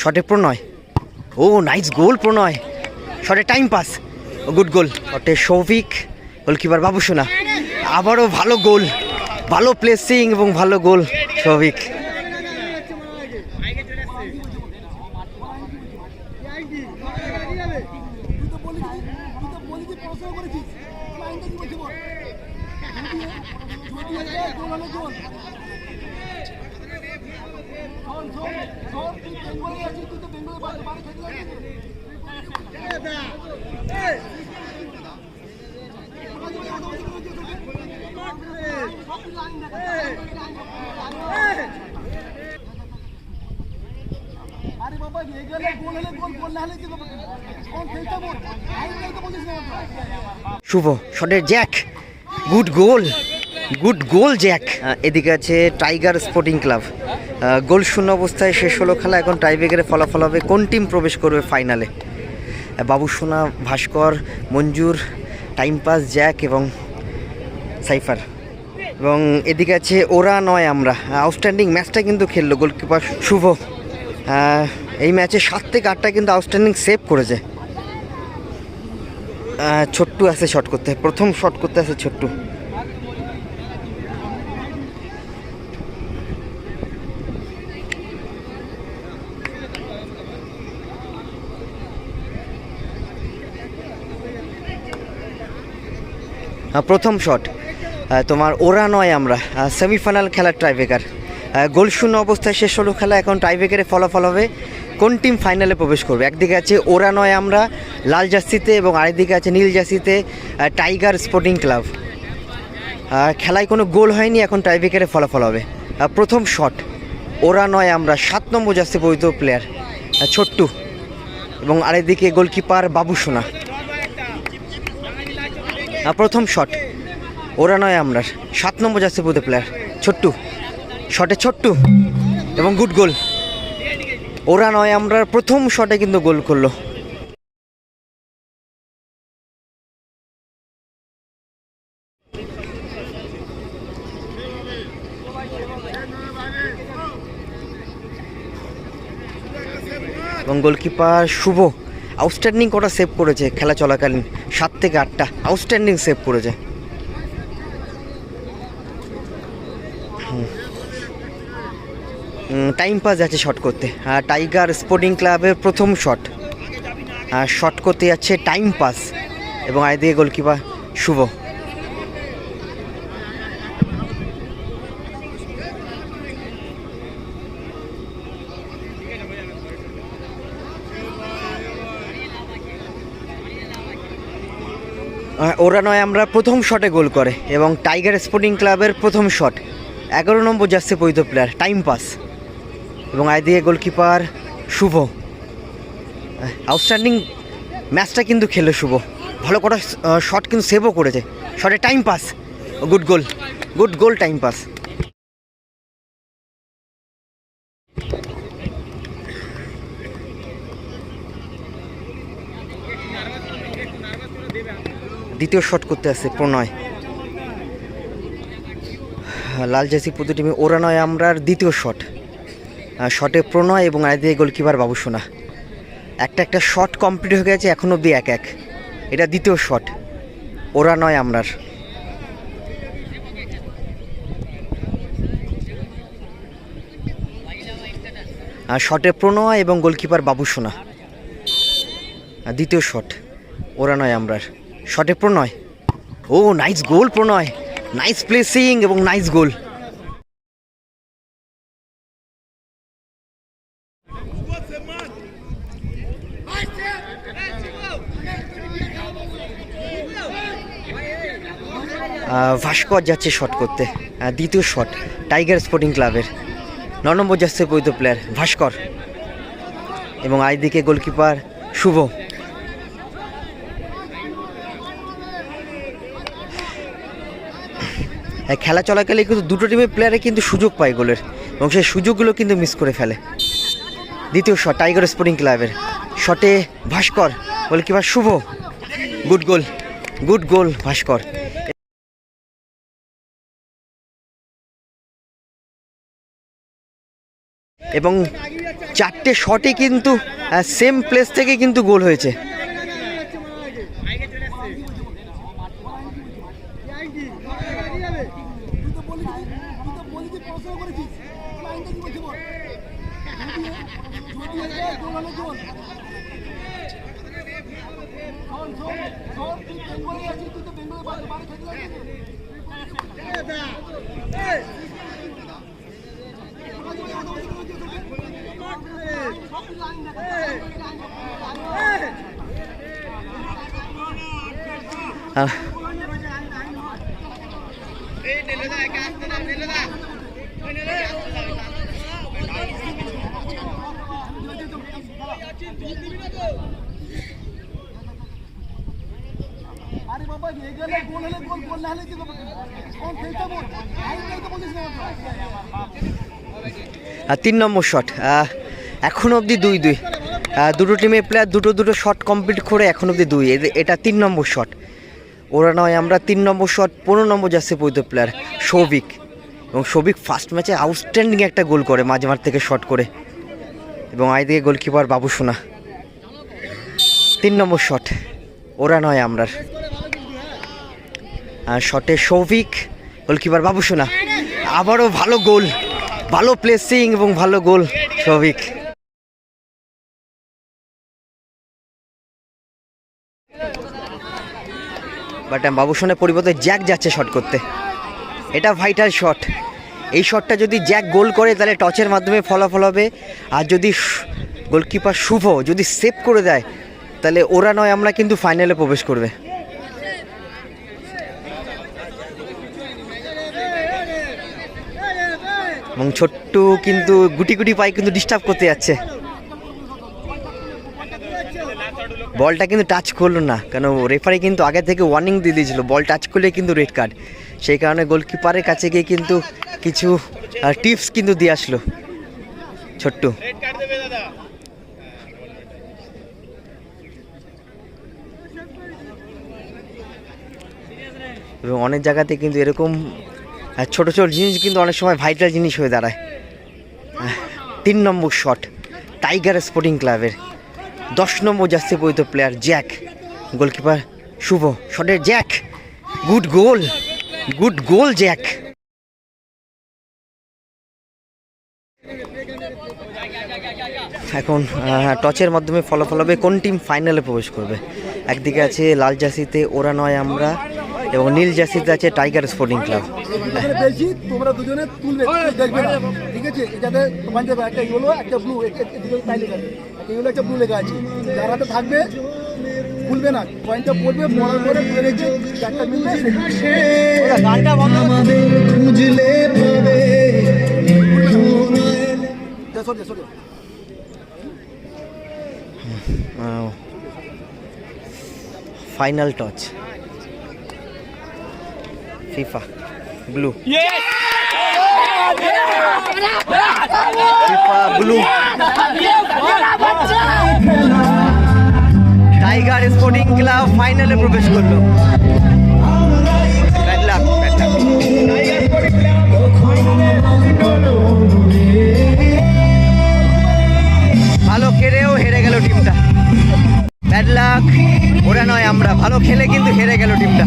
শটে প্রণয়। ও nice goal Pranay. শটে টাইম পাস ও গুড গোল শটে সৌভিক গোলকিপার বাবুসোনা। আবারও ভালো গোল ভালো প্লেসিং এবং ভালো গোল সৌভিক আরে বাবা এগেলে গোল হলে গোল গোল না হলে কি হবে? কোন খেলতে বল আইন তো বলিস না আমাকে। Shubho, শটের Jack. Good goal good goal, Jack. এদিকে আছে টাইগার স্পোর্টিং ক্লাব গোল শূন্য অবস্থায় শেষ হলো খেলা, এখন টাইব্রেকারে ফলাফল হবে। কোন টিম প্রবেশ করবে ফাইনালে Babu Sona, Bhaskar, Manjur time pass Jack এবং সাইফার। এবং এদিকে আছে ওরা নয় আমরা। আউটস্ট্যান্ডিং ম্যাচটা কিন্তু খেললো গোলকিপার শুভ। এই ম্যাচে সাত থেকে আটটা কিন্তু আউটস্ট্যান্ডিং সেভ করেছে। ছোট্টু আছে শট করতে। প্রথম শট করতে আছে ছোট্টু। প্রথম শট তোমার ওরা নয় আমরা। সেমিফাইনাল খেলার টাইব্রেকার গোল শূন্য অবস্থায় শেষ হলো খেলা। এখন টাইব্রেকারে ফলাফল হবে। কোন টিম ফাইনালে প্রবেশ করবে? একদিকে আছে ওরা নয় আমরা, লাল জার্সিতে এবং আরেকদিকে আছে নীল জার্সিতে টাইগার স্পোর্টিং ক্লাব খেলায় কোনো গোল হয়নি, এখন টাইব্রেকারে ফলাফল হবে। প্রথম শট ওরা নয় আমরা, সাত নম্বর জার্সি পরিত প্লেয়ার ছোট্টু। এবং আরেকদিকে গোলকিপার বাবু সোনা। প্রথম শট ওরা নয় আমরা, সাত নম্বর যাচ্ছে বোধে প্লেয়ার ছোট্টু। শটে ছোট্টু এবং গুড গোল ওরা নয়, আমরা প্রথম শটে কিন্তু গোল করল। এবং গোলকিপার শুভ আউটস্ট্যান্ডিং কটা সেভ করেছে খেলা চলাকালীন? সাত থেকে আটটা। আউটস্ট্যান্ডিং সেভ করেছে। টাইম পাস যাচ্ছে শট করতে। আর টাইগার স্পোর্টিং ক্লাবের প্রথম শট আর শট করতে যাচ্ছে টাইম পাস এবং আয় আয়দিকে গোলকিপার শুভ। ওরা নয়, আমরা প্রথম শটে গোল করে। এবং টাইগার স্পোর্টিং ক্লাবের প্রথম শট এগারো নম্বর যাচ্ছে পৈত প্লেয়ার টাইম পাস এবং আয়দিকে গোলকিপার শুভ। আউটস্ট্যান্ডিং ম্যাচটা কিন্তু খেলে শুভ। ভালো কটা শট কিন্তু সেভও করেছে। শটে time pass good goal good goal time pass দ্বিতীয় শট করতে আসছে প্রণয়। লাল জার্সি প্রতি টিমে ওরা নয়, আমরার দ্বিতীয় শট শটে প্রণয় এবং আয়দিকে গোলকিপার বাবুসোনা। একটা একটা শট কমপ্লিট হয়ে গেছে, এখন অবধি এক এক। এটা দ্বিতীয় শট। ওরা নয় আমরার। শটে প্রণয় এবং গোলকিপার বাবুসোনা। দ্বিতীয় শট। ওরা নয় আমরার। শটে প্রণয়। ও nice goal Pranay. Nice placing এবং নাইস গোল ভাস্কর যাচ্ছে শট করতে। দ্বিতীয় শট টাইগার স্পোর্টিং ক্লাবের ন নম্বর যাচ্ছে বৈধ প্লেয়ার ভাস্কর। এবং আইদিকে গোলকিপার শুভ। খেলা চলাকালে কিন্তু দুটো টিমের প্লেয়ারে কিন্তু সুযোগ পায় গোলের এবং সেই সুযোগগুলো কিন্তু মিস করে ফেলে। দ্বিতীয় শট টাইগার স্পোর্টিং ক্লাবের শটে Bhaskar goalkeeper Shubho. Good goal good goal Bhaskar. এবং চারটে শটে কিন্তু সেম প্লেস থেকে কিন্তু গোল হয়েছে। তুই তো বলি তুই তো বলি যে পড়াশোনা করেছিস লাইনটা কি বলছে বল যদি যদি এটা গোল হলে গোল শোন শোন শোন তুই বেঙ্গলে আছিস তুই তো বেঙ্গলে বাড়ি বাড়ি খেতে যাচ্ছিস আহ, আরে বাবা এগেলে গোল হলে গোল গোল না হলে কি হবে? শোন খেলতে বল লাইনটাই তো বলিস না আমাকে আর তিন নম্বর শট এখন অবধি দুই দুই। দুটো টিমের প্লেয়ার দুটো দুটো শট কমপ্লিট করে এখন অবধি দুই। এটা তিন নম্বর শট ওরা নয়, আমরা তিন নম্বর শট পনেরো নম্বর যাচ্ছে পৈত প্লেয়ার সৌভিক। এবং সৌভিক ফার্স্ট ম্যাচে আউটস্ট্যান্ডিং একটা গোল করে মাঝ মাঠ থেকে শট করে। এবং আইদিকে গোলকিপার বাবু সোনা। তিন নম্বর শট ওরা নয় আমরার আর শটে সৌভিক গোলকিপার বাবু সোনা। আবারও ভালো গোল ভালো প্লেসিং এবং ভালো গোল সৌভিক। বাট বাবুসনের পরিবর্তে জ্যাক যাচ্ছে শট করতে। এটা ভাইটাল শট এই শটটা যদি জ্যাক গোল করে, তাহলে টচের মাধ্যমে ফলাফল হবে। আর যদি গোলকিপার শুভ, যদি সেভ করে দেয়, তাহলে ওরা নয়, আমরা কিন্তু ফাইনালে প্রবেশ করবে। এবং ছোট্ট কিন্তু গুটি গুটি পাই কিন্তু ডিস্টার্ব করতে যাচ্ছে। বলটা কিন্তু টাচ করল না। কেন রেফারি কিন্তু আগে থেকে ওয়ার্নিং দিয়ে দিয়েছিল, বল টাচ করলে কিন্তু রেড কার্ড সেই কারণে গোলকিপারের কাছে গিয়ে কিন্তু কিছু টিপস কিন্তু দিয়ে আসলো। ছোট্ট। এবং অনেক জায়গাতে কিন্তু এরকম ছোট ছোট জিনিস কিন্তু অনেক সময় ভাইটাল জিনিস হয়ে দাঁড়ায়। তিন নম্বর শট টাইগার স্পোর্টিং ক্লাবের দশ নম্বর যাচ্ছে পরিত প্লেয়ার জ্যাক গোলকিপার শুভ শটের Jack good goal good goal Jack এখন টচের মাধ্যমে ফলাফল হবে। কোন টিম ফাইনালে প্রবেশ করবে? একদিকে আছে লাল জার্সিতে ওরা নয় আমরা এবং নীল জার্সিতে আছে টাইগার স্পোর্টিং ক্লাব ঠিক আছে? আছে একটা লেখা আছে। যার হাতে থাকবে খুলবে না। পয়েন্টটা পড়বে পড়ার পরে তুলে রেখে একটা মিলবে গানটা খুঁজলে পাবে। Sorry sorry final touch FIFA Blue Tiger Sporting Club ফাইনালে প্রবেশ করল. ভালো খেলেও হেরে গেল টিমটা ব্যাড লাক ওরা নয়, আমরা। ভালো খেলে কিন্তু হেরে গেল টিমটা